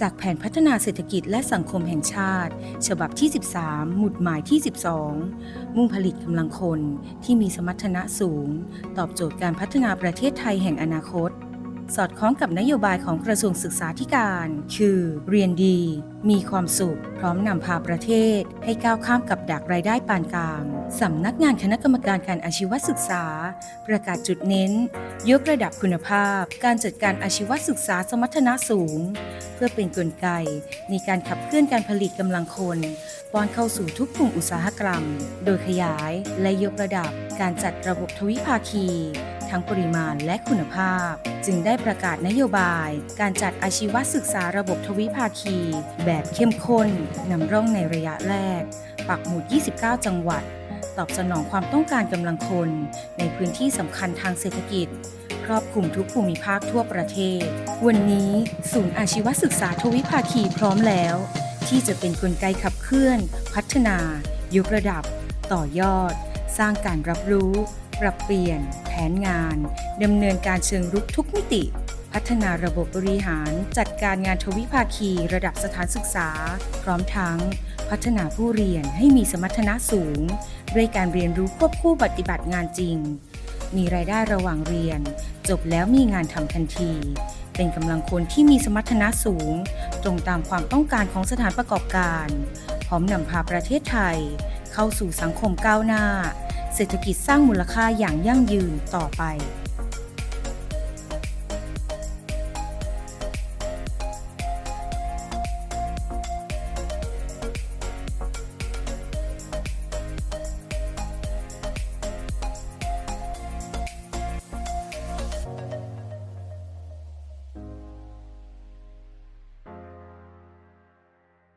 จากแผนพัฒนาเศรษฐกิจและสังคมแห่งชาติ ฉบับที่ 13 หมุดหมายที่ 12 มุ่งผลิตกำลังคนที่มีสมรรถนะสูง ตอบโจทย์การพัฒนาประเทศไทยแห่งอนาคต สอดคล้องกับนโยบายของกระทรวงศึกษาธิการ คือเรียนดี มีความสุข พร้อมนำพาประเทศ ให้ก้าวข้ามกับดักรายได้ปานกลางสำนักงานคณะกรรมการการอาชีวศึกษา ประกาศจุดเน้น ยกระดับคุณภาพ การจัดการอาชีวศึกษาสมรรถนะสูง เพื่อเป็นกลไกในการขับเคลื่อนการผลิตกำลังคนป้อนเข้าสู่ทุกกลุ่มอุตสาหกรรม โดยขยายและยกระดับการจัดระบบทวิภาคี ทั้งปริมาณและคุณภาพ จึงได้ประกาศนโยบาย การจัดอาชีวศึกษาระบบทวิภาคี แบบเข้มข้นนำร่องในระยะแรก ปักหมุด 29 จังหวัด ตอบสนองความต้องการกำลังคน ในพื้นที่สำคัญทางเศรษฐกิจครอบคลุมทุกภูมิภาคทั่วประเทศ วันนี้ศูนย์อาชีวศึกษาทวิภาคีพร้อมแล้ว ที่จะเป็นนกลไกขับเคลื่อน พัฒนา ยกระดับ ต่อยอด สร้างการรับรู้ ปรับเปลี่ยน แผนงานดำเนินการเชิงรุกทุกมิติ พัฒนาระบบบริหาร จัดการงานทวิภาคีระดับสถานศึกษา พร้อมทั้ง พัฒนาผู้เรียนให้มีสมรรถนะสูง ด้วยการเรียนรู้ควบคู่ปฏิบัติงานจริง มีรายได้ระหว่างเรียน จบแล้วมีงานทำทันที เป็นกำลังคนที่มีสมรรถนะสูง ตรงตามความต้องการของสถานประกอบการ พร้อมนำพาประเทศไทย เข้าสู่สังคมก้าวหน้า เศรษฐกิจสร้างมูลค่าอย่างยั่งยืนต่อไป